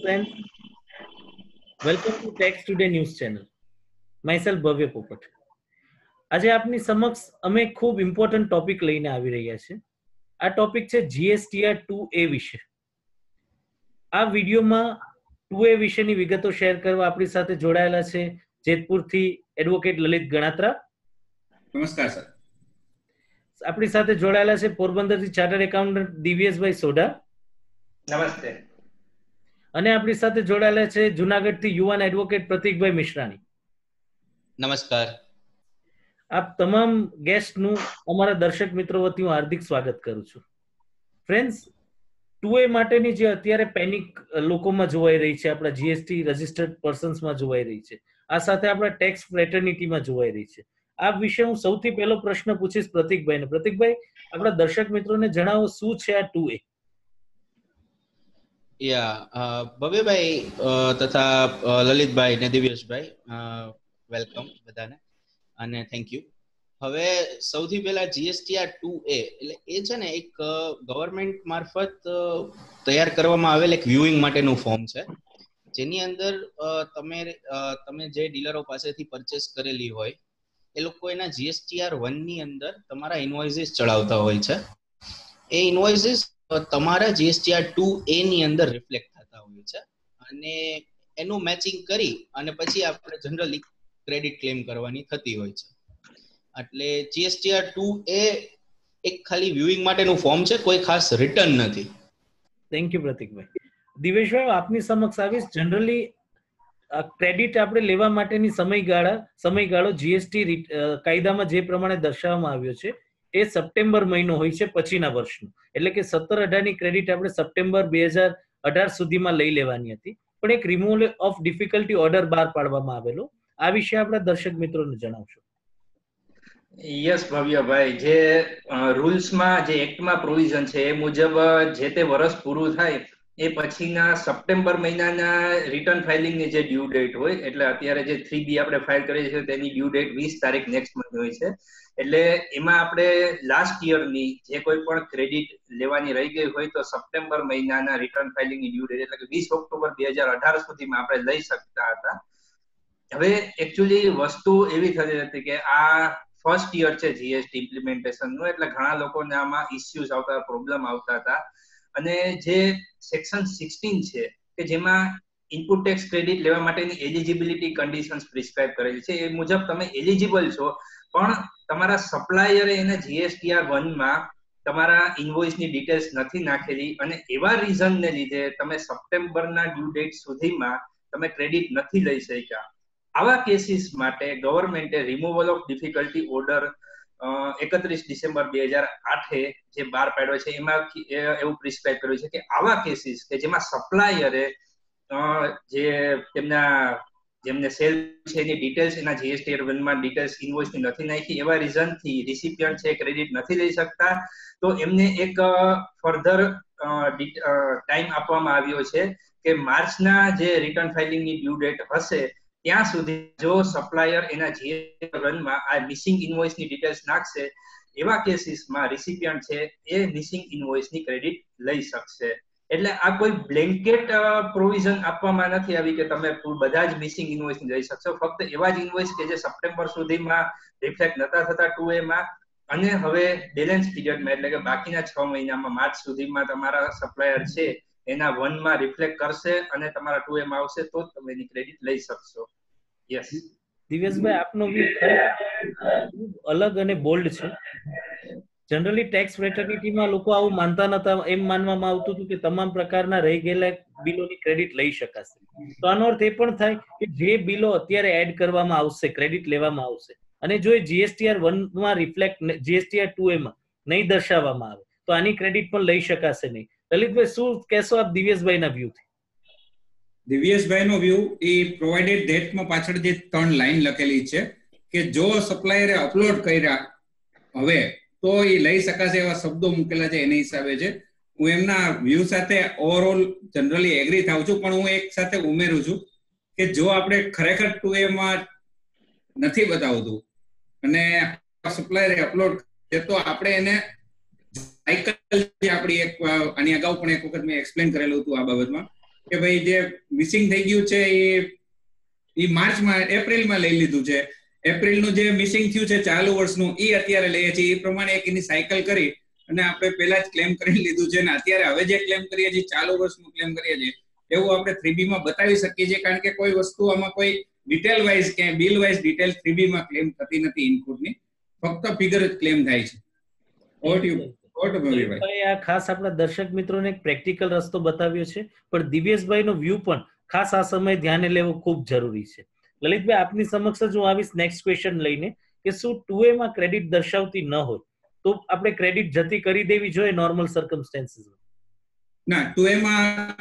friends. Welcome to Tax Today News channel. Myself ભવ્ય પોપટ. આજે આપની સમક્ષ અમે ખૂબ ઇમ્પોર્ટન્ટ ટોપિક લઈને આવી રહ્યા છે આ ટોપિક છે જીએસટીઆર ટુ એ વિશે આ વિડીયોમાં ટુ એ વિશેની વિગતો શેર કરવા આપણી સાથે જોડાયેલા છે જેતપુરથી એડવોકેટ લલિત ગણાત્રા નમસ્કાર સર આપણી સાથે જોડાયેલા છે પોરબંદરથી ચાર્ટર્ડ એકાઉન્ટન્ટ દિવ્યેશભાઈ સોઢા નમસ્તે અને આપણી સાથે જોડાયેલા છે જુનાગઢથી યુવાન એડવોકેટ પ્રતિકભાઈ મિશ્રાની. નમસ્કાર. આપ તમામ ગેસ્ટનું અમારા દર્શક મિત્રો વતી હું હાર્દિક સ્વાગત કરું છું. ફ્રેન્ડ્સ ટુ એ માટેની જે અત્યારે પેનિક લોકોમાં જોવાઈ રહી છે આપણા જીએસટી રજિસ્ટર્ડ પર્સન્સમાં જોવાઈ રહી છે આ સાથે આપણા ટેક્સ ફ્રેટર્નિટીમાં જોવાઈ રહી છે. આ વિશે હું સૌથી પહેલો પ્રશ્ન પૂછીશ પ્રતિકભાઈને. પ્રતિકભાઈ આપણા દર્શક મિત્રોને જણાવો શું છે આ ટુ એ યા ભવ્યભાઈ તથા લલિતભાઈ ને દિવ્યેશભાઈ વેલકમ બધાને, અને થેન્ક યુ હવે સૌથી પહેલા જીએસટીઆર ટુ એ એટલે એ છે ને એક ગવર્મેન્ટ મારફત તૈયાર કરવામાં આવેલ એક વ્યુઇંગ માટેનું ફોર્મ છે. જેની અંદર તમે તમે જે ડીલરો પાસેથી પરચેસ કરેલી હોય, એ લોકો એના જીએસટીઆર વનની અંદર તમારા ઇન્વોઇસીસ ચડાવતા હોય છે. એ ઇન્વોઇસીસ તમારા જીએસટીઆર ટુ એ ની અંદર રિફ્લેક્ટ થતા હોય છે. અને એનું મેચિંગ કરી અને પછી આપણે જનરલી ક્રેડિટ ક્લેમ કરવાની થતી હોય છે. એટલે જીએસટીઆર ટુ એ એક ખાલી વ્યુઇંગ માટેનું ફોર્મ છે, કોઈ ખાસ રિટર્ન નથી. થેન્ક યુ પ્રતિકભાઈ દિવેશભાઈ આપની સમક્ષ આવીશ. જનરલી ક્રેડિટ આપણે લેવા માટેની સમયગાળા, સમયગાળો જીએસટી કાયદામાં જે પ્રમાણે દર્શાવવામાં આવ્યો છે એ સપ્ટેમ્બર મહિનો હોય છે પછીના વર્ષનું. એટલે કે સત્તર અઢારની ક્રેડિટ આપણે સપ્ટેમ્બર બે હજાર અઢાર સુધીમાં લઈ લેવાની હતી. પણ એક રિમૂવલ ઓફ ડિફિકલ્ટી ઓર્ડર બહાર પાડવામાં આવેલો. આ વિશે આપણા દર્શક મિત્રોને જણાવશો. યસ ભવ્યભાઈ. જે રૂલ્સમાં જે એક્ટમાં પ્રોવિઝન છે, એ મુજબ જે તે વર્ષ પૂરું થાય એ પછીના સપ્ટેમ્બર મહિનાના રિટર્ન ફાઇલિંગની જે ડ્યુ ડેટ હોય, એટલે અત્યારે જે થ્રી બી આપણે ફાઇલ કરીએ છીએ તેની ડ્યુ ડેટ વીસ તારીખ નેક્સ્ટ મંથ હોય છે. એટલે એમાં આપણે લાસ્ટ યરની જે કોઈ પણ ક્રેડિટ લેવાની રહી ગઈ હોય તો સપ્ટેમ્બર મહિનાના રિટર્ન ફાઇલિંગની ડ્યુ ડેટ એટલે કે વીસ ઓક્ટોબર બે હજાર અઢાર સુધીમાં આપણે લઈ શકતા હતા. હવે એકચ્યુઅલી વસ્તુ એવી થતી હતી કે આ ફર્સ્ટ યર છે જીએસટી ઇમ્પ્લિમેન્ટેશનનું એટલે ઘણા લોકોને આમાં ઇસ્યુઝ આવતા પ્રોબ્લેમ આવતા હતા. અને જે સેક્શન સિક્સટીન છે, કે જેમાં ઇનપુટ ટેક્સ ક્રેડિટ લેવા માટેની એલિજિબિલિટી કન્ડિશન્સ પ્રિસ્ક્રાઇબ કરેલી છે. એ મુજબ તમે એલિજિબલ છો, પણ તમારા સપ્લાયરે એને જીએસટીઆર વનમાં તમારા ઇન્વોઇસની ડિટેલ્સ નથી નાખેલી અને એવા રીઝનને લીધે તમે સપ્ટેમ્બરના ડ્યુ ડેટ સુધીમાં તમે ક્રેડિટ નથી લઈ શક્યા. આવા કેસીસ માટે ગવર્મેન્ટે રિમૂવલ ઓફ ડિફિકલ્ટી ઓર્ડર એકત્રીસ ડિસેમ્બર બે હજાર આઠે જે બહાર પાડ્યો છે, એમાં એવું પ્રિસ્ક્રાઇબ કર્યું છે કે આવા કેસીસ કે જેમાં સપ્લાયરે જે તેમના, જેમને સેલ છે એની ડિટેલ્સ એના જીએસટી વનમાં ડિટેલ્સ ઇન્વોઇસની નથી નાખી, એવા રીઝનથી રિસિપિયન્ટ છે ક્રેડિટ નથી લઈ શકતા, તો એમને એક ફર્ધર ટાઈમ આપવામાં આવ્યો છે કે માર્ચના જે રિટર્ન ફાઇલિંગની ડ્યુ ડેટ હશે ત્યાં સુધી જો સપ્લાયર એના જીએસટી રનમાં આ મિસિંગ ઇન્વોઇસની ડિટેલ્સ નાખશે, એવા કેસીસમાં રિસિપિયન્ટ છે, એ મિસિંગ ઇન્વોઇસની ક્રેડિટ લઈ શકશે. એટલે આ કોઈ બ્લેન્કેટ પ્રોવિઝન આપવામાં નથી આવી કે તમે બધા જ મિસિંગ ઇન્વોઇસ લઈ શકશો. ફક્ત એવા જ ઇન્વોઇસ કે જે સપ્ટેમ્બર સુધીમાં રિફ્લેક્ટ નતા થતા ટુ એમાં અને હવે બેલેન્સ પીરિયડમાં એટલે કે બાકીના છ મહિનામાં, માર્ચ સુધીમાં તમારા સપ્લાયર છે એના વનમાં રિફ્લેક્ટ કરશે અને તમારા ટુ એમ આવશે તો તમે એની ક્રેડિટ લઈ શકશો. યસ દિવ્યેશભાઈ આપનો વ્યૂ અલગ અને બોલ્ડ છે. જનરલી ટેક્સ ફ્રેટર્નિટીમાં લોકો આવું માનતા નતા, એમ માનવામાં આવતું હતું કે તમામ પ્રકારના રહી ગયેલા બિલોની ક્રેડિટ લઈ શકાશે. તો આનો અર્થ એ પણ થાય કે જે બિલો અત્યારે એડ કરવામાં આવશે ક્રેડિટ લેવામાં આવશે, અને જો એ જીએસટીઆર વનમાં રિફ્લેક્ટ જીએસટીઆર ટુ એમાં નહીં દર્શાવવામાં આવે, તો આની ક્રેડિટ પણ લઈ શકાશે નહીં. લલિતભાઈ શું કહેશો આપ દિવ્યેશભાઈના વ્યૂથી દિવ્યેશભાઈનો વ્યૂ એ પ્રોવાઇડેડ ડેટમાં પાછળ જે ત્રણ લાઈન લખેલી છે કે જો સપ્લાયરે અપલોડ કર્યા હવે, તો એ લઈ શકાશે એવા શબ્દો મૂકેલા છે એના હિસાબે છે. હું એમના વ્યૂ સાથે ઓવરઓલ જનરલી એગ્રી થાઉં છું, પણ હું એક સાથે ઉમેરું છું કે જો આપણે ખરેખર ટુ એમાં નથી બતાવતું અને સપ્લાયરે અપલોડ તો આપણે એને સાયકલ જે આપણી એક આની અગાઉ પણ એક વખત મેં એક્સપ્લેન કરેલું હતું આ બાબતમાં કે ભાઈ જે મિસિંગ થઈ ગયું છે એ એ માર્ચમાં, એપ્રિલમાં લઈ લીધું છે. એપ્રિલનું જે મિસિંગ થયું છે ચાલુ વર્ષનું, એ અત્યારે લઈએ છીએ. એ પ્રમાણે એક એની સાયકલ કરી અને આપણે પહેલા જ ક્લેમ કરી લીધું છે અને અત્યારે હવે જે ક્લેમ કરીએ છીએ, ચાલુ વર્ષનું ક્લેમ કરીએ છીએ, એવું આપણે થ્રી માં બતાવી શકીએ છીએ. કારણ કે કોઈ વસ્તુ આમાં કોઈ ડિટેલ વાઇઝ કે બિલ વાઇઝ ડિટેલ થ્રી માં ક્લેમ થતી નથી ઇનપુટની ફક્ત ફિગર જ ક્લેમ થાય છે. ઓવર ટુ ઓવર ભાઈ. આ ખાસ આપણા દર્શક મિત્રોને એક પ્રેક્ટિકલ રસ્તો બતાવ્યો છે પણ દિવ્યેશભાઈ નો વ્યૂ પણ ખાસ આ સમય ધ્યાને લેવો ખૂબ જરૂરી છે. લલિતભાઈ આપની સમક્ષ જ હું આવીશ નેક્સ્ટ ક્વેશ્ચન લઈને કે શું ટુ એ માં ક્રેડિટ દર્શાવતી ન હોય તો આપણે ક્રેડિટ જતી કરી દેવી જોઈએ નોર્મલ સર્કમસ્ટેન્સીસ ના ટુ એમાં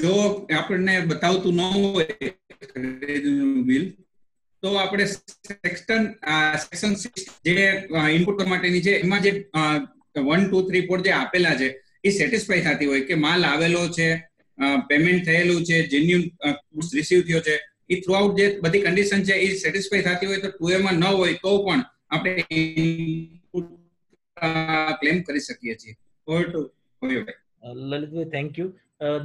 જો આપણને બતાવતું ન હોય બિલ તો આપણે સેક્શન સેક્શન જે ઇનપુટ માટેની છે એમાં જે વન ટુ થ્રી ફોર જે આપેલા છે, એ સેટિસ્ફાઈ થતી હોય કે માલ આવેલો છે પેમેન્ટ થયેલું છે જેન્યુન રિસીવ થયો છે, એ થ્રુ આઉટ જે બધી કન્ડિશન છે, એ સેટિસ્ફાઈ થતી હોય તો ટુ એમાં ન હોય તો પણ આપણે ક્લેમ કરી શકીએ છીએ. Over to Lalitbhai thank you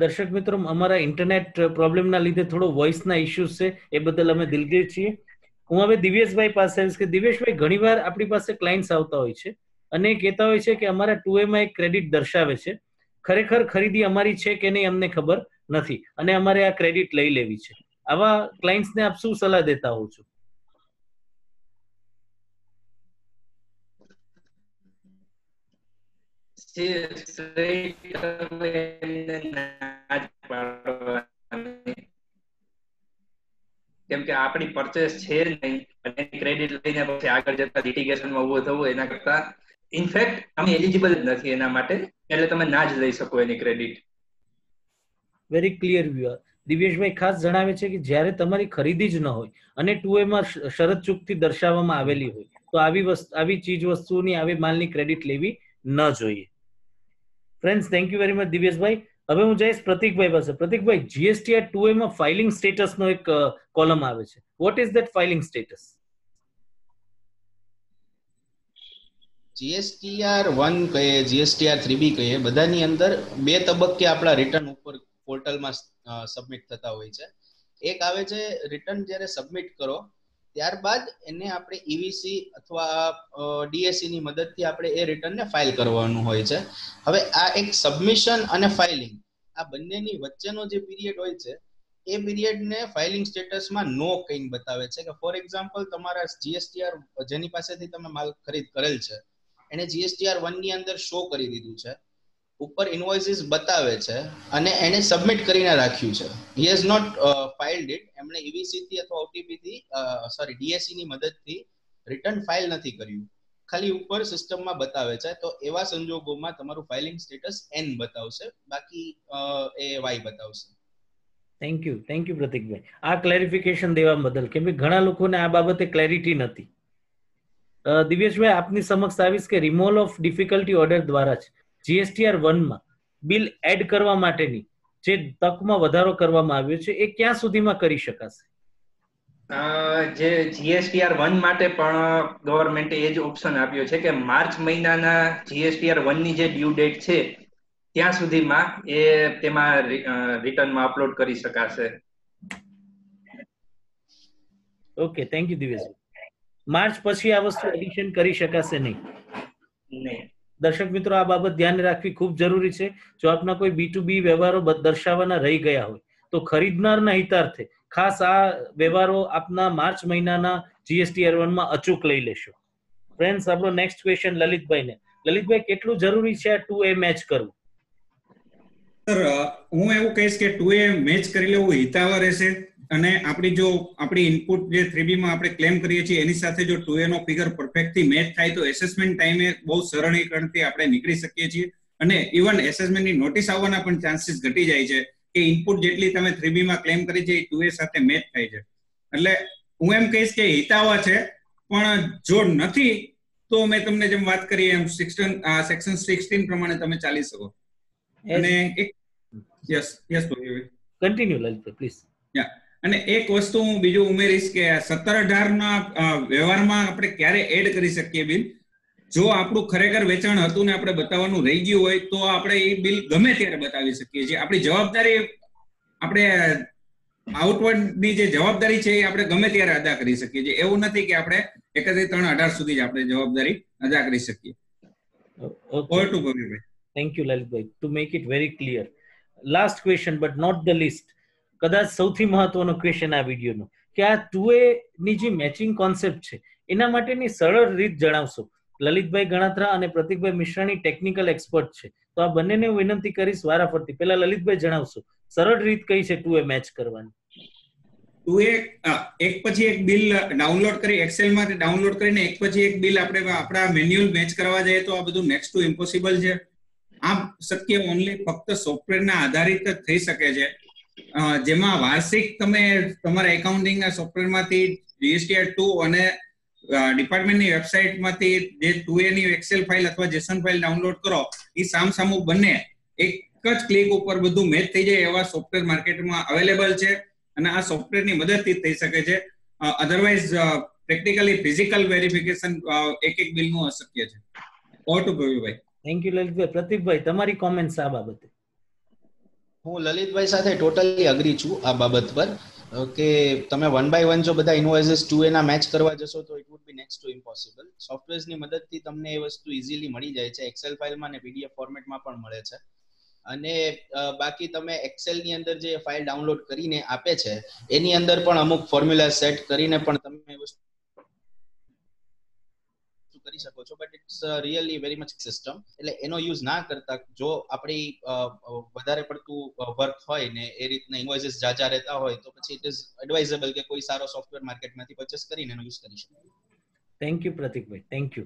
દર્શક મિત્રો, અમારા ઇન્ટરનેટ પ્રોબ્લેમના લીધે થોડો વોઇસના ઇસ્યુઝ છે, એ બદલ અમે દિલગીર છીએ. હું હવે દિવ્યેશભાઈ પાસે આવીશ કે દિવ્યેશભાઈ ઘણીવાર આપણી પાસે ક્લાયન્ટ્સ આવતા હોય છે અને કહેતા હોય છે કે અમારા ટુ એમાં એક ક્રેડિટ દર્શાવે છે. ખરેખર ખરીદી અમારી છે કે નહીં અમને ખબર નથી અને અમારે આ ક્રેડિટ લઈ લેવી છે. આવા ક્લાયન્ટ્સને આપ શું સલાહ દેતા હોવ છો? કેમ કે આપણી પરચેસ છે નહીં. અને ક્રેડિટ લઈને પછી આગળ જતા લિટિગેશનમાં ઊભો થવું એના કરતા ઇનફેક્ટ તમે એલિજિબલ જ નથી એના માટે. એટલે તમે ના જ લઈ શકો એની credit very clear view Divyeshbhai ખાસ જણાવે છે કે જ્યારે તમારી ખરીદી જ ન હોય અને ટુ એમાં શરત ચૂકથી દર્શાવવામાં આવેલી હોય, તો આવી વસ્તુ, આવી ચીજ વસ્તુની, આવી માલની ક્રેડિટ લેવી ન જોઈએ. Friends thank you very much Divyeshbhai. હવે હું જઈશ પ્રતિકભાઈ પાસે. પ્રતિકભાઈ જીએસટીઆર ટુ એમાં ફાઇલિંગ સ્ટેટસ નો એક કોલમ આવે છે. What is that filing status GSTR one કહીએ જીએસટીઆર થ્રી બી કહીએ, બધાની અંદર બે તબક્કે આપણા રિટર્ન ઉપર પોર્ટલમાં સબમિટ થતા હોય છે. એક આવે છે રિટર્ન જ્યારે સબમિટ કરો ત્યારબાદ એને આપણે ઈવીસી અથવા ડીએસસી ની મદદથી આપણે એ રિટર્નને ફાઇલ કરવાનું હોય છે. હવે આ એક સબમિશન અને ફાઇલિંગ, આ બંનેની વચ્ચેનો જે પીરિયડ હોય છે, એ પીરિયડને ફાઇલિંગ સ્ટેટસમાં નો કઈ બતાવે છે. કે ફોર એક્ઝામ્પલ, તમારા જીએસટીઆર જેની પાસેથી તમે માલ ખરીદ કરેલ છે, એને જીએસટીઆર વનની અંદર શો કરી દીધું છે. ઉપર ઇન્વોઇસીસ બતાવે છે અને એને સબમિટ કરીને રાખ્યું છે. He has not filed it એમણે ઈવીસી થી અથવા ઓટીપી થી સોરી ડીએસસી ની મદદથી રિટર્ન ફાઇલ નથી કર્યું. ખાલી ઉપર સિસ્ટમમાં બતાવે છે. તો એવા સંજોગોમાં તમારું ફાઇલિંગ સ્ટેટસ એન બતાવશે. બાકી એ વાય બતાવશે. Thank you thank you Pratikbhai. આ ક્લેરિફિકેશન દેવા બદલ, કેમ કે ઘણા લોકોને આ બાબતે ક્લેરિટી નથી. દિવ્યેશભાઈ, આપની સમક્ષ આવીશ કે રિમોલ ઓફ ડિફિકલ્ટી ઓર્ડર દ્વારા જ? જીએસટીઆર વનમાં બિલ એડ કરવા માટેની જે તકમાં વધારો કરવામાં આવ્યો છે એ ક્યાં સુધીમાં કરી શકાશે? જે જીએસટીઆર વન માટે પણ ગવર્મેન્ટે એ જ ઓપ્શન આપ્યો છે કે માર્ચ મહિનાના જીએસટીઆર વનની જે ડ્યુ ડેટ છે ત્યાં સુધીમાં એ તેમાં રિટર્નમાં અપલોડ કરી શકાશે. Okay thank you Diveshbhai March પછી આ વસ્તુ એડિશન કરી શકાશે નહીં? નહીં. દર્શક મિત્રો, આ બાબત ધ્યાન રાખવી ખૂબ જરૂરી છે. જો આપના કોઈ બી ટુ બી વ્યવહારો દર્શાવવાના રહી ગયા હોય, તો ખરીદનારના હિતાર્થે ખાસ આ વ્યવહારો આપના માર્ચ મહિનાના જીએસટી માં અચૂક લઈ લેશો. ફ્રેન્ડ્સ આપણો નેક્સ્ટ ક્વેશ્ચન લલિતભાઈને. લલિતભાઈ, કેટલું જરૂરી છે ટુ એ મેચ કરવું? સર હું એવું કહીશ કે ટુ એ મેચ કરી લેવું હિતાવહ રહેશે. અને આપણી જો આપણી ઇનપુટ જે થ્રીબી માં આપણે ક્લેમ કરીએ છીએ એની સાથે જો ટુ એનો નો ફિગર પરફેક્ટલી મેચ થાય તો એસેસમેન્ટ ટાઈમે બહુ સરળીકરણથી આપણે નીકળી શકીએ છીએ. અને ઇવન એસેસમેન્ટની નોટિસ આવવાના પણ ચાન્સીસ ઘટી જાય છે કે ઇનપુટ જેટલી તમે થ્રીબી માં ક્લેમ કરી છે એ ટુ એ સાથે મેચ થાય છે. એટલે હું એમ કહીશ કે હિતાવા છે પણ જો નથી તો મેં તમને જેમ વાત કરી એમ સેક્શન સિક્સટીન પ્રમાણે તમે ચાલી શકો. અને એક yes yes continue Lalit please અને એક વસ્તુ હું બીજું ઉમેરીશ કે સત્તર અઢાર ના વ્યવહારમાં આપણે ક્યારે એડ કરી શકીએ બિલ? જો આપણું ખરેખર વેચાણ હતું ને આપણે બતાવવાનું રહી ગયું હોય તો આપણે એ બિલ ગમે ત્યારે બતાવી શકીએ છીએ. આપણી જવાબદારી આપણે આઉટવર્ડની જે જવાબદારી છે એ આપણે ગમે ત્યારે અદા કરી શકીએ છીએ. એવું નથી કે આપણે એકત્રીસ ત્રણ અઢાર સુધી જ આપણે જવાબદારી અદા કરી શકીએ. Over to Bhavyabhai. Thank you Lalitbhai to make it very clear last question but not the least કદાચ સૌથી મહત્વનો ક્વેશ્ચન આ વિડીયોનો, કે આ ટુ એ ની જે મેચિંગ કોન્સેપ્ટ છે, એના માટેની સરળ રીત જણાવશો? લલિતભાઈ ગણાત્રા અને પ્રતિકભાઈ મિશ્રાની ટેકનિકલ એક્સપર્ટ છે. તો આ બંનેને હું વિનંતી કરીશ વારાફરતી. પહેલા લલિતભાઈ જણાવશો, સરળ રીત કઈ છે ટુએ મેચ કરવાની? ટુએ એક પછી એક બિલ ડાઉનલોડ કરી એક્સેલમાંથી ડાઉનલોડ કરીને એક પછી એક બિલ આપણે આપણા મેન્યુઅલ મેચ કરવા જઈએ તો આ બધું નેક્સ્ટ ટુ ઇમ્પોસિબલ છે. આ શક્ય ઓનલી ફક્ત સોફ્ટવેરના આધારિત જ થઈ શકે છે. જેમાં વાર્ષિક તમે તમારા એકાઉન્ટિંગના સોફ્ટવેરમાંથી જીએસટીઆર ટુ અને ડિપાર્ટમેન્ટની વેબસાઇટમાંથી જે ટુ એની એક્સેલ ફાઇલ અથવા જેસન ફાઇલ ડાઉનલોડ કરો એ સામસામું બંને એક જ ક્લિક ઉપર બધું મેચ થઈ જાય એવા સોફ્ટવેર માર્કેટમાં અવેલેબલ છે અને આ સોફ્ટવેરની મદદથી જ થઈ શકે છે. અધરવાઇઝ પ્રેક્ટિકલી ફિઝિકલ વેરિફિકેશન એક એક બિલનું અશક્ય છે. Over to Bhavyabhai thank you Lalitbhai. Pratikbhai, તમારી કોમેન્ટ્સ આ બાબતે. હું લલિતભાઈ સાથે ટોટલી અગ્રી છું આ બાબત પર. કે તમે વન બાય વન જો બધા ઇન્વોઇસીસ ટુ એના મેચ કરવા જશો તો it would be next to impossible સોફ્ટવેર્સની મદદથી તમને એ વસ્તુ ઇઝીલી મળી જાય છે. એક્સેલ ફાઇલમાં અને પીડીએફ ફોર્મેટમાં પણ મળે છે. અને બાકી તમે એક્સેલની અંદર જે ફાઇલ ડાઉનલોડ કરીને આપે છે, એની અંદર પણ અમુક ફોર્મ્યુલા સેટ કરીને પણ તમે એ વસ્તુ કરી શકો છો? But it's really very much system એટલે એનો યુઝ ના કરતા જો આપણી વધારે પડતું વર્ક હોય ને એ રીતના ઇન્વોઇસીસ જાજા રહેતા હોય, તો પછી ઇટ ઇઝ એડવાઇઝેબલ કે કોઈ સારો સોફ્ટવેર માર્કેટમાંથી પરચેસ કરીને એનો યુઝ કરી શકાય thank you Pratikbhai. Thank you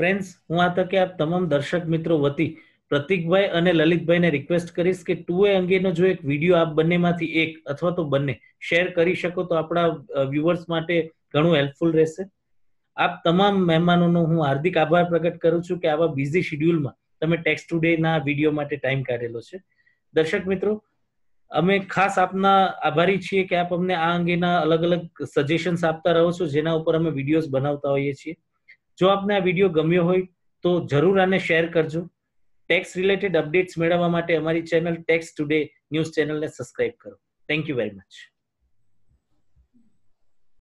friends હું આ તકે આપ તમામ દર્શક મિત્રો વતી પ્રતિકભાઈ અને લલિતભાઈને રિક્વેસ્ટ કરીશ કે ટુ એ અંગેનો જો એક વીડિયો આપ બંનેમાંથી એક અથવા તો બંને શેર કરી શકો તો આપણા વ્યુઅર્સ માટે ઘણું હેલ્પફુલ રહેશે. આપ તમામ મહેમાનોનો હું હાર્દિક આભાર પ્રગટ કરું છું કે આવા બિઝી શિડ્યુલમાં તમે ટેક્સ ટુડે ના વીડિયો માટે ટાઈમ કાઢેલો છે. દર્શક મિત્રો, અમે ખાસ આપના આભારી છીએ કે આપ અમને આ અંગેના અલગ અલગ સજેશન્સ આપતા રહો છો, જેના ઉપર અમે વિડીયોઝ બનાવતા હોઈએ છીએ. જો આપને આ વીડિયો ગમ્યો હોય તો જરૂર આને શેર કરજો. ટેક્સ રિલેટેડ અપડેટ્સ મેળવવા માટે અમારી ચેનલ ટેક્સ ટુડે ન્યૂઝ ચેનલને સબસ્ક્રાઇબ કરો. Thank you very much